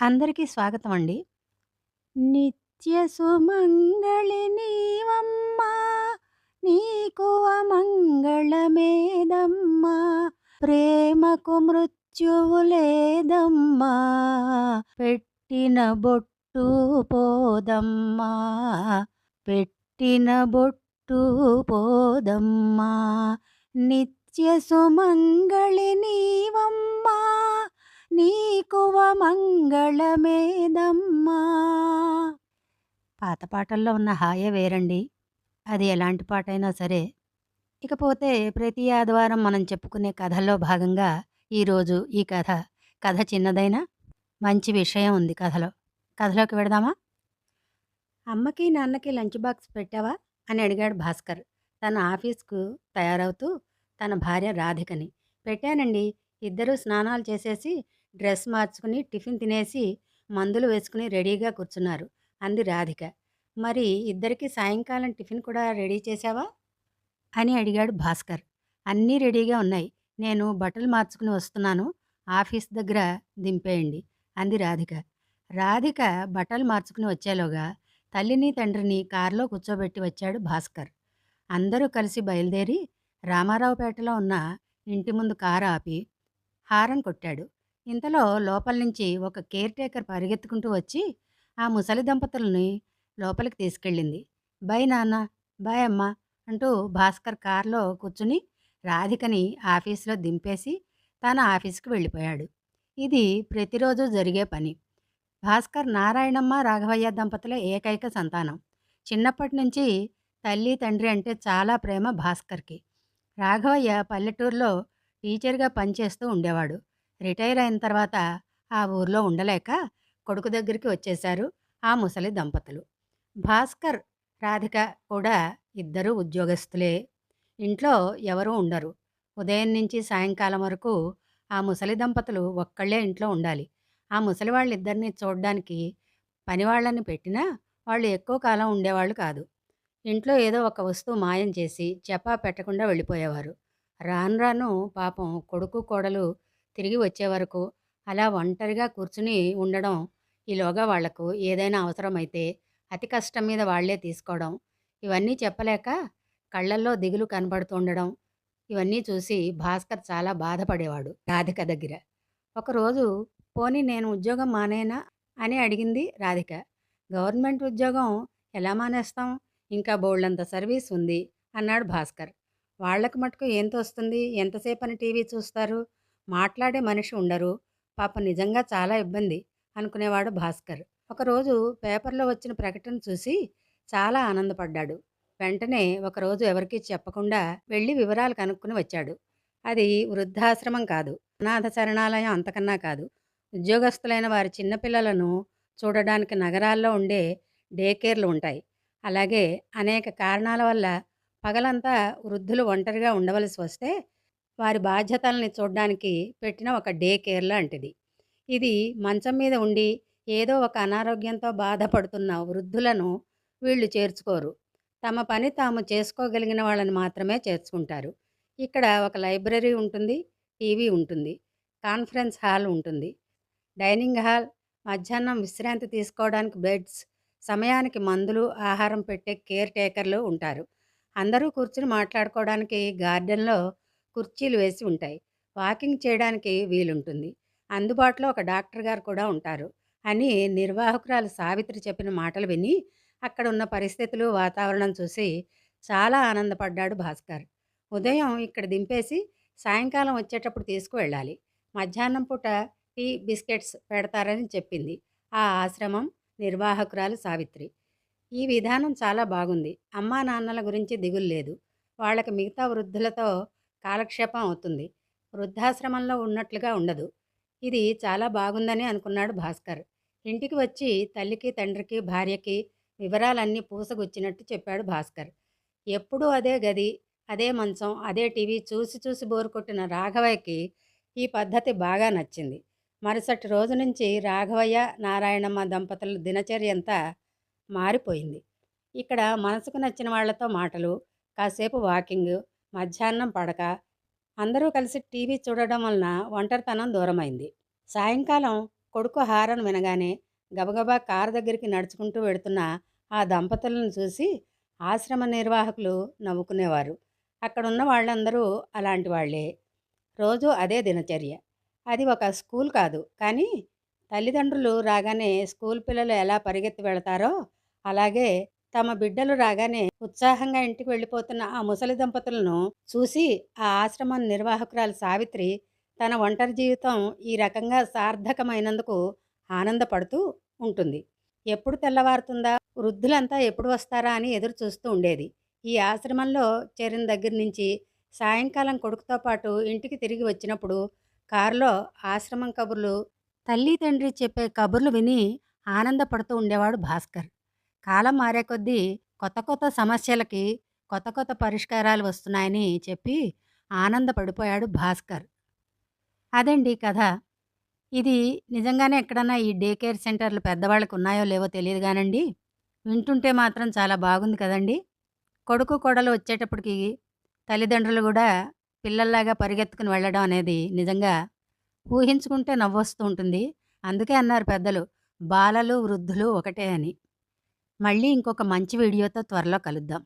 అందరికీ స్వాగతం అండి. నిత్య సుమంగళి నీవమ్మా నీకు అమంగళమేదమ్మా ప్రేమకు మృత్యువు లేదమ్మా పెట్టిన బొట్టు పోదమ్మా పెట్టిన బొట్టు పోదమ్మా నిత్య సుమంగళి నీవమ్మా నీకువ మంగళమేదమ్మా పాత పాటల్లో ఉన్న హాయే వేరండి. అది ఎలాంటి పాటైనా సరే. ఇకపోతే ప్రతి ఆదివారం మనం చెప్పుకునే కథల్లో భాగంగా ఈరోజు ఈ కథ. కథ చిన్నదైనా మంచి విషయం ఉంది కథలో. కథలోకి వెడదామా? అమ్మకి, నాన్నకి లంచ్ బాక్స్ పెట్టావా? అని అడిగాడు భాస్కర్. తన ఆఫీస్‌కు తయారవుతూ తన భార్య రాధికని. పెట్టానండి. ఇద్దరూ స్నానాలు చేసేసి, డ్రెస్ మార్చుకుని, టిఫిన్ తినేసి, మందులు వేసుకుని రెడీగా కూర్చున్నారు. అంది రాధిక. మరి ఇద్దరికి సాయంకాలం టిఫిన్ కూడా రెడీ చేశావా? అని అడిగాడు భాస్కర్. అన్నీ రెడీగా ఉన్నాయి. నేను బట్టలు మార్చుకుని వస్తున్నాను. ఆఫీస్ దగ్గర దింపేయండి అంది రాధిక. రాధిక బట్టలు మార్చుకుని వచ్చేలోగా తల్లిని, తండ్రిని కారులో కూర్చోబెట్టి వచ్చాడు భాస్కర్. అందరూ కలిసి బయలుదేరి రామారావుపేటలో ఉన్న ఇంటి ముందు కారు ఆపి హారన్ కొట్టాడు. ఇంతలో లోపల నుంచి ఒక కేర్ టేకర్ పరిగెత్తుకుంటూ వచ్చి ఆ ముసలి దంపతులని లోపలికి తీసుకెళ్ళింది. బై నాన్న, బాయ్ అమ్మ అంటూ భాస్కర్ కారులో కూర్చుని రాధికని ఆఫీసులో దింపేసి తన ఆఫీస్‌కి వెళ్ళిపోయాడు. ఇది ప్రతిరోజు జరిగే పని. భాస్కర్ నారాయణమ్మ, రాఘవయ్య దంపతుల ఏకైక సంతానం. చిన్నప్పటి నుంచి తల్లి, తండ్రి అంటే చాలా ప్రేమ భాస్కర్‌కి. రాఘవయ్య పల్లెటూరులో టీచర్‌గా పనిచేస్తూ ఉండేవాడు. రిటైర్ అయిన తర్వాత ఆ ఊర్లో ఉండలేక కొడుకు దగ్గరికి వచ్చేశారు ఆ ముసలి దంపతులు. భాస్కర్, రాధిక కూడా ఇద్దరూ ఉద్యోగస్తులే. ఇంట్లో ఎవరూ ఉండరు. ఉదయం నుంచి సాయంకాలం వరకు ఆ ముసలి దంపతులు ఒక్కళ్ళే ఇంట్లో ఉండాలి. ఆ ముసలి వాళ్ళిద్దరిని చూడడానికి పనివాళ్ళని పెట్టినా వాళ్ళు ఎక్కువ కాలం ఉండేవాళ్ళు కాదు. ఇంట్లో ఏదో ఒక వస్తువు మాయం చేసి చెప్పా పెట్టకుండా వెళ్ళిపోయేవారు. రాను రాను పాపం కొడుకు, కోడలు తిరిగి వచ్చే వరకు అలా ఒంటరిగా కూర్చుని ఉండడం, ఈలోగా వాళ్ళకు ఏదైనా అవసరమైతే అతి కష్టం మీద వాళ్ళే తీసుకోవడం, ఇవన్నీ చెప్పలేక కళ్ళల్లో దిగులు కనబడుతుండడం, ఇవన్నీ చూసి భాస్కర్ చాలా బాధపడేవాడు రాధిక దగ్గర. ఒకరోజు పోనీ నేను ఉద్యోగం మానేనా అని అడిగింది రాధిక. గవర్నమెంట్ ఉద్యోగం ఎలా మానేస్తాం? ఇంకా బోల్డంత సర్వీస్ ఉంది అన్నాడు భాస్కర్. వాళ్ళకు మటుకు ఏం తోస్తుంది? ఎంతసేపని టీవీ చూస్తారు? మాట్లాడే మనిషి ఉండరు. పాప నిజంగా చాలా ఇబ్బంది అనుకునేవాడు భాస్కర్. ఒకరోజు పేపర్లో వచ్చిన ప్రకటన చూసి చాలా ఆనందపడ్డాడు. వెంటనే ఒకరోజు ఎవరికీ చెప్పకుండా వెళ్ళి వివరాలు కనుక్కుని వచ్చాడు. అది వృద్ధాశ్రమం కాదు. అనాథ శరణాలయం అంతకన్నా కాదు. ఉద్యోగస్తులైన వారి చిన్నపిల్లలను చూడడానికి నగరాల్లో ఉండే డే కేర్‌లు ఉంటాయి. అలాగే అనేక కారణాల వల్ల పగలంతా వృద్ధులు ఒంటరిగా ఉండవలసి వస్తే వారి బాధ్యతల్ని చూడడానికి పెట్టిన ఒక డే కేర్ లాంటిది. ఇది మంచం మీద ఉండి ఏదో ఒక అనారోగ్యంతో బాధపడుతున్న వృద్ధులను వీళ్ళు చేర్చుకోరు. తమ పని తాము చేసుకోగలిగిన వాళ్ళని మాత్రమే చేర్చుకుంటారు. ఇక్కడ ఒక లైబ్రరీ ఉంటుంది. టీవీ ఉంటుంది. కాన్ఫరెన్స్ హాల్ ఉంటుంది. డైనింగ్ హాల్, మధ్యాహ్నం విశ్రాంతి తీసుకోవడానికి బెడ్స్, సమయానికి మందులు, ఆహారం పెట్టే కేర్ టేకర్లు ఉంటారు. అందరూ కూర్చుని మాట్లాడుకోవడానికి గార్డెన్‌లో కుర్చీలు వేసి ఉంటాయి. వాకింగ్ చేయడానికి వీలుంటుంది. అందుబాటులో ఒక డాక్టర్ గారు కూడా ఉంటారు అని నిర్వాహకురాలు సావిత్రి చెప్పిన మాటలు విని అక్కడ ఉన్న పరిస్థితులు, వాతావరణం చూసి చాలా ఆనందపడ్డాడు భాస్కర్. ఉదయం ఇక్కడ దింపేసి సాయంకాలం వచ్చేటప్పుడు తీసుకువెళ్ళాలి. మధ్యాహ్నం పూట టీ, బిస్కెట్స్ పెడతారని చెప్పింది ఆ ఆశ్రమం నిర్వాహకురాలు సావిత్రి. ఈ విధానం చాలా బాగుంది. అమ్మా నాన్నల గురించి దిగులు లేదు. వాళ్ళకి మిగతా వృద్ధులతో కాలక్షేపం అవుతుంది. వృద్ధాశ్రమంలో ఉన్నట్లుగా ఉండదు. ఇది చాలా బాగుందని అనుకున్నాడు భాస్కర్. ఇంటికి వచ్చి తల్లికి, తండ్రికి, భార్యకి వివరాలన్నీ పూసగుచ్చినట్టు చెప్పాడు భాస్కర్. ఎప్పుడూ అదే గది, అదే మంచం, అదే టీవీ చూసి చూసి బోరు కొట్టిన రాఘవయ్యకి ఈ పద్ధతి బాగా నచ్చింది. మరుసటి రోజు నుంచి రాఘవయ్య, నారాయణమ్మ దంపతుల దినచర్య అంతా మారిపోయింది. ఇక్కడ మనసుకు నచ్చిన వాళ్ళతో మాటలు, కాసేపు వాకింగ్, మధ్యాహ్నం పడక, అందరూ కలిసి టీవీ చూడడం వలన ఒంటరితనం దూరమైంది. సాయంకాలం కొడుకు హారన్ వినగానే గబగబా కారు దగ్గరికి నడుచుకుంటూ వెడుతున్న ఆ దంపతులను చూసి ఆశ్రమ నిర్వాహకులు నవ్వుకునేవారు. అక్కడున్న వాళ్ళందరూ అలాంటి వాళ్ళే. రోజు అదే దినచర్య. అది ఒక స్కూల్ కాదు. కానీ తల్లిదండ్రులు రాగానే స్కూల్ పిల్లలు ఎలా పరిగెత్తి వెళతారో అలాగే తమ బిడ్డలు రాగానే ఉత్సాహంగా ఇంటికి వెళ్ళిపోతున్న ఆ ముసలి దంపతులను చూసి ఆ ఆశ్రమం నిర్వాహకురాలు సావిత్రి తన ఒంటరి జీవితం ఈ రకంగా సార్థకమైనందుకు ఆనందపడుతూ ఉంటుంది. ఎప్పుడు తెల్లవారుతుందా? వృద్ధులంతా ఎప్పుడు వస్తారా అని ఎదురు చూస్తూ ఉండేది. ఈ ఆశ్రమంలో చేరిన దగ్గర నుంచి సాయంకాలం కొడుకుతో పాటు ఇంటికి తిరిగి వచ్చినప్పుడు కారులో ఆశ్రమం కబుర్లు తల్లి తండ్రి చెప్పే కబుర్లు విని ఆనందపడుతూ ఉండేవాడు భాస్కర్. కాలం మారే కొద్దీ కొత్త కొత్త సమస్యలకి కొత్త కొత్త పరిష్కారాలు వస్తున్నాయని చెప్పి ఆనందపడిపోయాడు భాస్కర్. అదండి కథ. ఇది నిజంగానే ఎక్కడన్నా ఈ డే కేర్ సెంటర్లు పెద్దవాళ్ళకు ఉన్నాయో లేవో తెలియదు కానండి. వింటుంటే మాత్రం చాలా బాగుంది కదండి. కొడుకు కోడలు వచ్చేటప్పటికి తల్లిదండ్రులు కూడా పిల్లల్లాగా పరిగెత్తుకుని వెళ్ళడం అనేది నిజంగా ఊహించుకుంటే నవ్వొస్తూ ఉంటుంది. అందుకే అన్నారు పెద్దలు బాలలు వృద్ధులు ఒకటే అని. మళ్ళీ ఇంకొక మంచి వీడియోతో త్వరలో కలుద్దాం.